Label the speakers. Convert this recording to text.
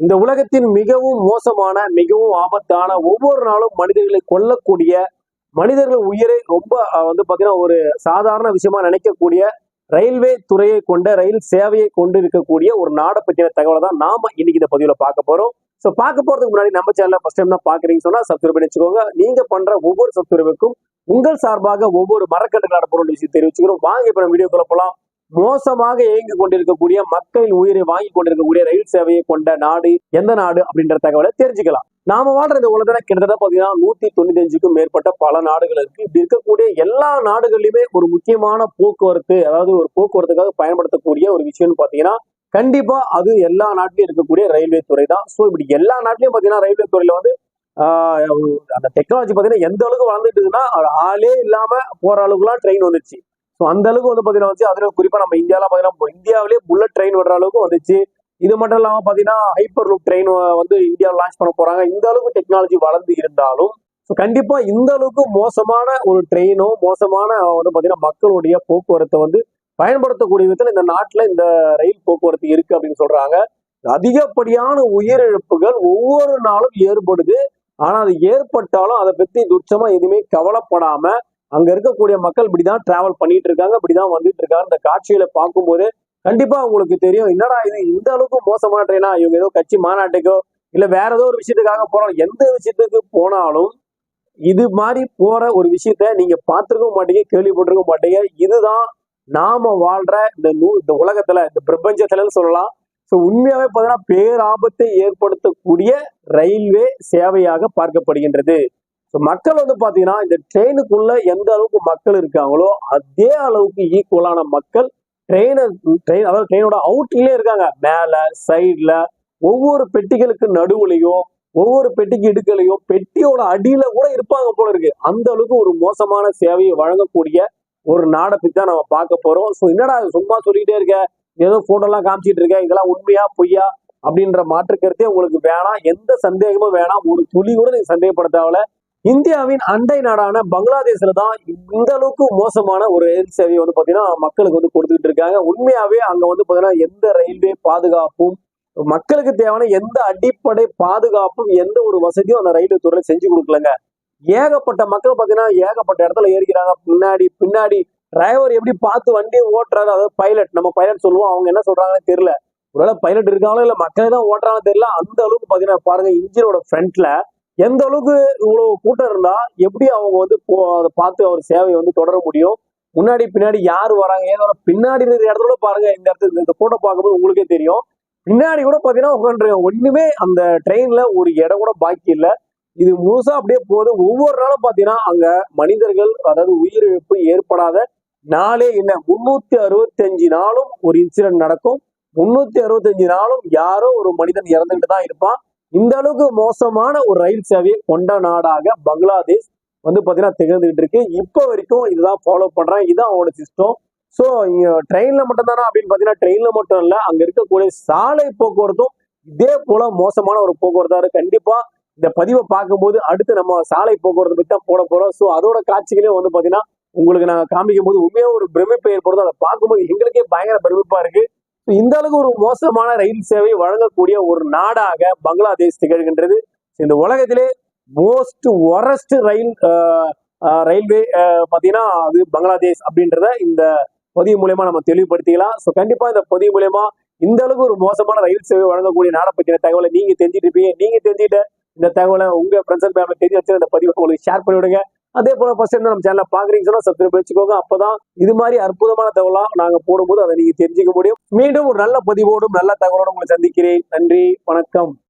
Speaker 1: இந்த உலகத்தின் மிகவும் மோசமான மிகவும் ஆபத்தான ஒவ்வொரு நாளும் மனிதர்களை கொல்லக்கூடிய மனிதர்கள் உயிரை ரொம்ப அஹ், வந்து பாத்தீங்கன்னா ஒரு சாதாரண விஷயமா நினைக்கக்கூடிய ரயில்வே துறையை கொண்ட ரயில் சேவையை கொண்டு இருக்கக்கூடிய ஒரு நாடை பற்றின தகவலை தான் நாம இன்னைக்கு இந்த பதிவில் பார்க்க போறோம். ஸோ பார்க்க போறதுக்கு முன்னாடி நம்ம சேனலை ஃபர்ஸ்ட் டைம் தான் பாக்குறீங்க சொன்னா சப்ஸ்கிரைப் வச்சுக்கோங்க. நீங்க பண்ற ஒவ்வொரு சப்ஸ்கிரைபுக்கும் உங்கள் சார்பாக ஒவ்வொரு மரக்கட்டுகள் பொருள் விஷயம் தெரிவிச்சுக்கிறோம். வாங்க இப்ப நம்ம வீடியோக்குள்ள போலாம். மோசமாக இயங்கி கொண்டிருக்கக்கூடிய மக்களின் உயிரை வாங்கி கொண்டிருக்கக்கூடிய ரயில் சேவையை கொண்ட நாடு எந்த நாடு அப்படின்ற தகவலை தெரிஞ்சுக்கலாம். நாம வாழ்ற இந்த உலகத்துல கிட்டத்தட்ட பாத்தீங்கன்னா நூத்தி தொண்ணூத்தி அஞ்சுக்கும் மேற்பட்ட பல நாடுகள் இருக்கு. இப்படி இருக்கக்கூடிய எல்லா நாடுகள்லயுமே ஒரு முக்கியமான போக்குவரத்து அதாவது ஒரு போக்குவரத்துக்காக பயன்படுத்தக்கூடிய ஒரு விஷயம்னு பாத்தீங்கன்னா கண்டிப்பா அது எல்லா நாட்டிலும் இருக்கக்கூடிய ரயில்வே துறை தான். ஸோ இப்படி எல்லா நாட்டிலையும் பாத்தீங்கன்னா ரயில்வே துறையில வந்து ஆஹ் அந்த டெக்னாலஜி பாத்தீங்கன்னா எந்த அளவுக்கு வளர்ந்துட்டு இருக்குன்னா ஆளே இல்லாம போற அளவுக்குலாம் ட்ரெயின் வந்துச்சு ஸோ அந்த அளவுக்கு வந்து பார்த்தீங்கன்னா வந்து அதில் குறிப்பாக நம்ம இந்தியாவில் பார்த்தீங்கன்னா இந்தியாவிலேயே புல்லட் ட்ரெயின் விடுற அளவுக்கு வந்துச்சு. இது மட்டும் இல்லாமல் பார்த்தீங்கன்னா ஹைப்பர் லூப் ட்ரெயின் வந்து இந்தியாவில் லான்ச் பண்ண போறாங்க. இந்த அளவுக்கு டெக்னாலஜி வளர்ந்து இருந்தாலும் ஸோ கண்டிப்பாக இந்த அளவுக்கு மோசமான ஒரு ட்ரெயினோ மோசமான வந்து பார்த்தீங்கன்னா மக்களுடைய போக்குவரத்தை வந்து பயன்படுத்தக்கூடிய விதத்தில் இந்த நாட்டில் இந்த ரயில் போக்குவரத்து இருக்கு அப்படின்னு சொல்றாங்க. அதிகப்படியான உயிரிழப்புகள் ஒவ்வொரு நாளும் ஏற்படுது. ஆனா அது ஏற்பட்டாலும் அதை பத்தி துச்சமா எதுவுமே கவலைப்படாம அங்க இருக்கக்கூடிய மக்கள் இப்படிதான் டிராவல் பண்ணிட்டு இருக்காங்க இப்படிதான் வந்துட்டு இருக்காங்க. இந்த காட்சிகளை பார்க்கும்போது கண்டிப்பா உங்களுக்கு தெரியும். என்னடா இது இந்த அளவுக்கு மோசமான ட்ரெயினா இவங்க ஏதோ கட்சி மாநாட்டுக்கோ இல்ல வேற ஏதோ ஒரு விஷயத்துக்காக போறோம் எந்த விஷயத்துக்கு போனாலும் இது மாதிரி போற ஒரு விஷயத்த நீங்க பார்த்துருக்க மாட்டீங்க கேள்விப்பட்டிருக்க மாட்டீங்க. இதுதான் நாம வாழ்ற இந்த நூ இந்த உலகத்துல இந்த பிரபஞ்சத்துலன்னு சொல்லலாம். ஸோ உண்மையாவே பார்த்தீங்கன்னா பேராபத்தை ஏற்படுத்தக்கூடிய ரயில்வே சேவையாக பார்க்கப்படுகின்றது. ஸோ மக்கள் வந்து பார்த்தீங்கன்னா இந்த ட்ரெயினுக்குள்ள எந்த அளவுக்கு மக்கள் இருக்காங்களோ அதே அளவுக்கு ஈக்குவலான மக்கள் ட்ரெயினை ட்ரெயின் அதாவது ட்ரெயினோட அவுட்லயே இருக்காங்க. மேலே சைட்ல ஒவ்வொரு பெட்டிகளுக்கு நடுவுலையும் ஒவ்வொரு பெட்டிக்கு இடுக்கலையும் பெட்டியோட அடியில கூட இருப்பாங்க போல இருக்கு. அந்த அளவுக்கு ஒரு மோசமான சேவையை வழங்கக்கூடிய ஒரு நாடத்தை தான் நம்ம பார்க்க போறோம். ஸோ என்னடா இது சும்மா சொல்லிக்கிட்டே இருக்க? ஏதோ போட்டோலாம் காமிச்சிட்டு இருக்க? இதெல்லாம் உண்மையா பொய்யா? அப்படின்ற மாற்று கருத்தே உங்களுக்கு வேணாம். எந்த சந்தேகமும் வேணாம். ஒரு துளி கூட நீங்க சந்தேகப்பட தேவையில்ல இந்தியாவின் அண்டை நாடான பங்களாதேஷ்ல தான் இந்த அளவுக்கு மோசமான ஒரு ரயில் சேவையை வந்து பாத்தீங்கன்னா மக்களுக்கு வந்து கொடுத்துக்கிட்டு இருக்காங்க. உண்மையாவே அங்க வந்து பாத்தீங்கன்னா எந்த ரயில்வே பாதுகாப்பும் மக்களுக்கு தேவையான எந்த அடிப்படை பாதுகாப்பும் எந்த ஒரு வசதியும் அந்த ரயில்வே துறையில செஞ்சு கொடுக்கலங்க. ஏகப்பட்ட மக்கள் பாத்தீங்கன்னா ஏகப்பட்ட இடத்துல ஏறிக்கிறாங்க. பின்னாடி பின்னாடி டிரைவர் எப்படி பார்த்து வண்டி ஓட்டுறாரு? அதாவது பைலட் நம்ம பைலட் சொல்லுவோம். அவங்க என்ன சொல்றாங்கன்னு தெரியல. ஒருவேளை பைலட் இருக்காங்களோ இல்ல மக்களே தான் ஓட்டுறாங்கன்னு தெரியல. அந்த அளவுக்கு பாத்தீங்கன்னா பாருங்க இன்ஜினோட ஃப்ரண்ட்ல எந்த அளவுக்கு இவ்வளவு கூட்டம் இருந்தா எப்படி அவங்க வந்து போ- அதை பார்த்து அவர் சேவையை வந்து தொடர முடியும்? முன்னாடி பின்னாடி யார் வராங்க? ஏதோ பின்னாடி இருக்கிற இடத்துல கூட பாருங்க இந்த இடத்துல இந்த கூட்டம் பார்க்கும்போது உங்களுக்கே தெரியும். பின்னாடி கூட பாத்தீங்கன்னா உட்காந்துருக்காங்க ஒண்ணுமே அந்த ட்ரெயின்ல ஒரு இடம் கூட பாக்கி இல்லை. இது முழுசா அப்படியே போகுது. ஒவ்வொரு நாளும் பாத்தீங்கன்னா அங்க மனிதர்கள் அதாவது உயிரிழப்பு ஏற்படாத நாளே இல்லை. முன்னூத்தி அறுபத்தஞ்சு நாளும் ஒரு இன்சிடென்ட் நடக்கும். முன்னூத்தி அறுபத்தஞ்சு நாளும் யாரோ ஒரு மனிதன் இறந்துகிட்டு தான் இருப்பான். இந்த அளவுக்கு மோசமான ஒரு ரயில் சேவையை கொண்ட நாடாக பங்களாதேஷ் வந்து பார்த்தீங்கன்னா திகழ்ந்துகிட்டு இருக்கு. இப்போ வரைக்கும் இதுதான் ஃபாலோ பண்ணுறேன் இதுதான் அவனோட சிஸ்டம் ஸோ ட்ரெயின்ல மட்டும்தானா அப்படின்னு பார்த்தீங்கன்னா ட்ரெயின்ல மட்டும் இல்லை. அங்க இருக்கக்கூடிய சாலை போக்குவரத்தும் இதே போல மோசமான ஒரு போக்குவரத்தா இருக்கு. கண்டிப்பா இந்த பதிவை பார்க்கும்போது அடுத்து நம்ம சாலை போக்குவரத்து பத்தி தான் போட போறோம். ஸோ அதோட காட்சிகளையும் வந்து பார்த்தீங்கன்னா உங்களுக்கு நான் காமிக்கும் போது உண்மையாக ஒரு பிரமிப்பை ஏற்படுது அதை பார்க்கும்போது எங்களுக்கே பயங்கர பிரமிப்பா இருக்கு. இந்த அளவுக்கு ஒரு மோசமான ரயில் சேவை வழங்கக்கூடிய ஒரு நாடாக பங்களாதேஷ் திகழ்கின்றது. இந்த உலகத்திலே மோஸ்ட் ஒரஸ்ட் ரயில் ரயில்வே பார்த்தீங்கன்னா அது பங்களாதேஷ் அப்படின்றத இந்த பதிவு மூலயமா நம்ம தெளிவுபடுத்திக்கலாம். ஸோ கண்டிப்பா இந்த பதிவு மூலயமா இந்த அளவுக்கு ஒரு மோசமான ரயில் சேவை வழங்கக்கூடிய நாடை பற்றின தகவலை நீங்க தெரிஞ்சுட்டு இருப்பீங்க. நீங்க தெரிஞ்சுட்டு இந்த தகவலை உங்க ஃப்ரெண்ட்ஸ் அண்ட் ஃபேமிலி தெரிஞ்சு வச்சு இந்த பதிவை உங்களுக்கு ஷேர் பண்ணி விடுங்க அதே போல ஃபர்ஸ்ட் டைம் நம்ம சேனலை பாக்குறீங்க சொன்னா சப்ஸ்கிரைப் வச்சுக்கோங்க. அப்பதான் இது மாதிரி அற்புதமான தகவலா நாங்க போடும்போது அதை நீங்க தெரிஞ்சுக்க முடியும். மீண்டும் ஒரு நல்ல பதிவோடும் நல்ல தகவலோடும் உங்களை சந்திக்கிறேன். நன்றி வணக்கம்.